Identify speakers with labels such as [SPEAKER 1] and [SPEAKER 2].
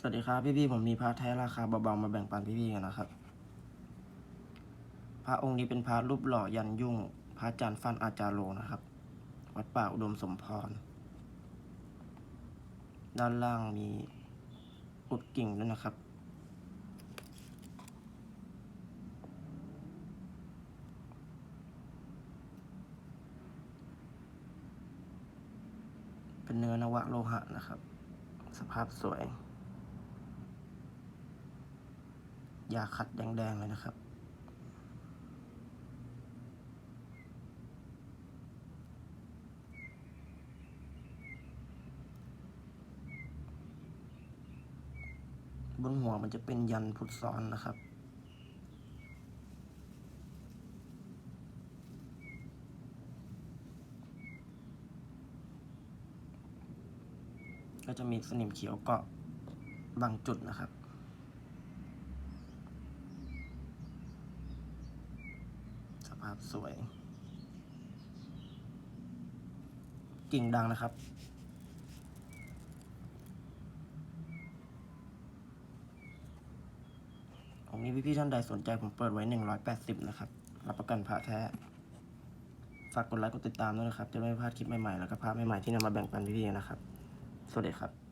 [SPEAKER 1] สวัสดีครับพี่ๆผมมีพระแท้ราคาเบาๆมาแบ่งปันพี่ๆกันนะครับ พระองค์นี้เป็นพระรูปหล่อยันยุ่ง พระจันทร์ฟันอาจารโลนะครับ วัดป่าอุดมสมพร ด้านล่างมีอุดกิ่งด้วยนะครับ เป็นเนื้อนวะโลหะนะครับ สภาพสวย ยาขัดแดงๆเลยนะครับ บนหัวมันจะเป็นยันพุทธซ้อนนะครับก็จะมีสนิมเขียวเกาะบางจุดนะครับ ภาพสวย กิ่งดังนะครับ ของนี้พี่ๆท่านใดสนใจผมเปิดไว้ 180 นะครับ รับประกันพระแท้ ฝากกดไลค์กดติดตามด้วยนะครับ จะไม่พลาดคลิปใหม่ๆ แล้วก็ภาพใหม่ๆที่นำมาแบ่งปันพี่ๆนะครับ สวัสดีครับ